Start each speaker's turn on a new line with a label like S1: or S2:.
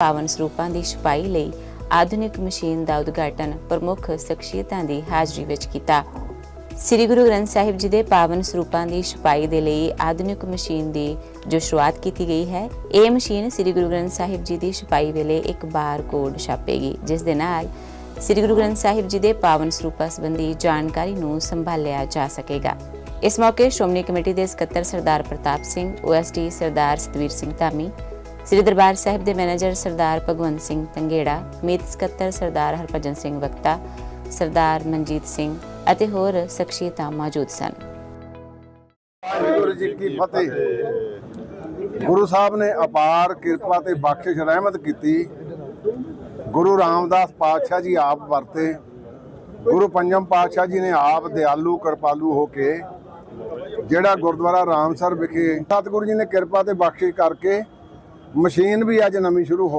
S1: ਪਾਵਨ ਸਰੂਪਾਂ ਦੀ ਛਪਾਈ ਲਈ ਆਧੁਨਿਕ ਮਸ਼ੀਨ ਦਾ ਉਦਘਾਟਨ ਪ੍ਰਮੁੱਖ ਸ਼ਖਸੀਅਤਾਂ ਦੀ ਹਾਜ਼ਰੀ ਵਿੱਚ ਕੀਤਾ। ਸ੍ਰੀ ਗੁਰੂ ਗ੍ਰੰਥ ਸਾਹਿਬ ਜੀ ਦੇ ਪਾਵਨ ਸਰੂਪਾਂ ਦੀ ਛਪਾਈ ਦੇ ਲਈ ਆਧੁਨਿਕ ਮਸ਼ੀਨ ਦੀ ਜੋ ਸ਼ੁਰੂਆਤ ਕੀਤੀ ਗਈ ਹੈ, ਇਹ ਮਸ਼ੀਨ ਸ੍ਰੀ ਗੁਰੂ ਗ੍ਰੰਥ ਸਾਹਿਬ ਜੀ ਦੀ ਛਪਾਈ ਵੇਲੇ ਇੱਕ ਬਾਰ ਕੋਡ ਛਾਪੇਗੀ, ਜਿਸ ਦੇ ਨਾਲ ਸ੍ਰੀ ਗੁਰੂ ਗ੍ਰੰਥ ਸਾਹਿਬ ਜੀ ਦੇ ਪਾਵਨ ਸਰੂਪਾਂ ਸੰਬੰਧੀ ਜਾਣਕਾਰੀ ਨੂੰ ਸੰਭਾਲਿਆ ਜਾ ਸਕੇਗਾ। ਇਸ ਮੌਕੇ ਸ਼੍ਰੋਮਣੀ ਕਮੇਟੀ ਦੇ ਸਕੱਤਰ ਸਰਦਾਰ ਪ੍ਰਤਾਪ ਸਿੰਘ ਓਐਸਟੀ ਸਰਦਾਰ ਸਤਵੀਰ ਸਿੰਘ ਧਾਮੀ ਸ੍ਰੀ ਦਰਬਾਰ ਸਾਹਿਬ ਦੇ ਮੈਨੇਜਰ ਸਰਦਾਰ ਭਗਵੰਤ ਸਿੰਘ ਤੰਗੇੜਾ, ਮੀਤ ਸਕੱਤਰ ਸਰਦਾਰ ਹਰਭਜਨ ਸਿੰਘ ਵਕਤਾ, ਸਰਦਾਰ ਮਨਜੀਤ ਸਿੰਘ ਅਤੇ ਹੋਰ ਸ਼ਖਸੀਅਤਾਂ ਮੌਜੂਦ ਸਨ।
S2: ਵਾਹਿਗੁਰੂ ਜੀ ਕੀ ਫਤਿਹ। ਗੁਰੂ ਸਾਹਿਬ ਨੇ ਅਪਾਰ ਕਿਰਪਾ ਤੇ ਬਖਸ਼ਿਸ਼ ਰਹਿਮਤ ਕੀਤੀ। ਗੁਰੂ ਰਾਮਦਾਸ ਪਾਤਸ਼ਾਹ ਜੀ ਆਪ ਵਰਤੇ। ਗੁਰੂ ਪੰਜਮ ਪਾਤਸ਼ਾਹ ਜੀ ਨੇ ਆਪ ਦਿਆਲੂ, ਕਿਰਪਾਲੂ ਹੋ ਕੇ ਜਿਹੜਾ ਗੁਰਦੁਆਰਾ ਰਾਮਸਰ ਵਿਖੇ ਸਤਿਗੁਰੂ ਜੀ ਨੇ ਕਿਰਪਾ ਤੇ ਬਖਸ਼ਿਸ਼ ਕਰਕੇ ਮਸ਼ੀਨ ਵੀ ਅੱਜ ਨਵੀਂ ਸ਼ੁਰੂ ਹੋ ਗਈ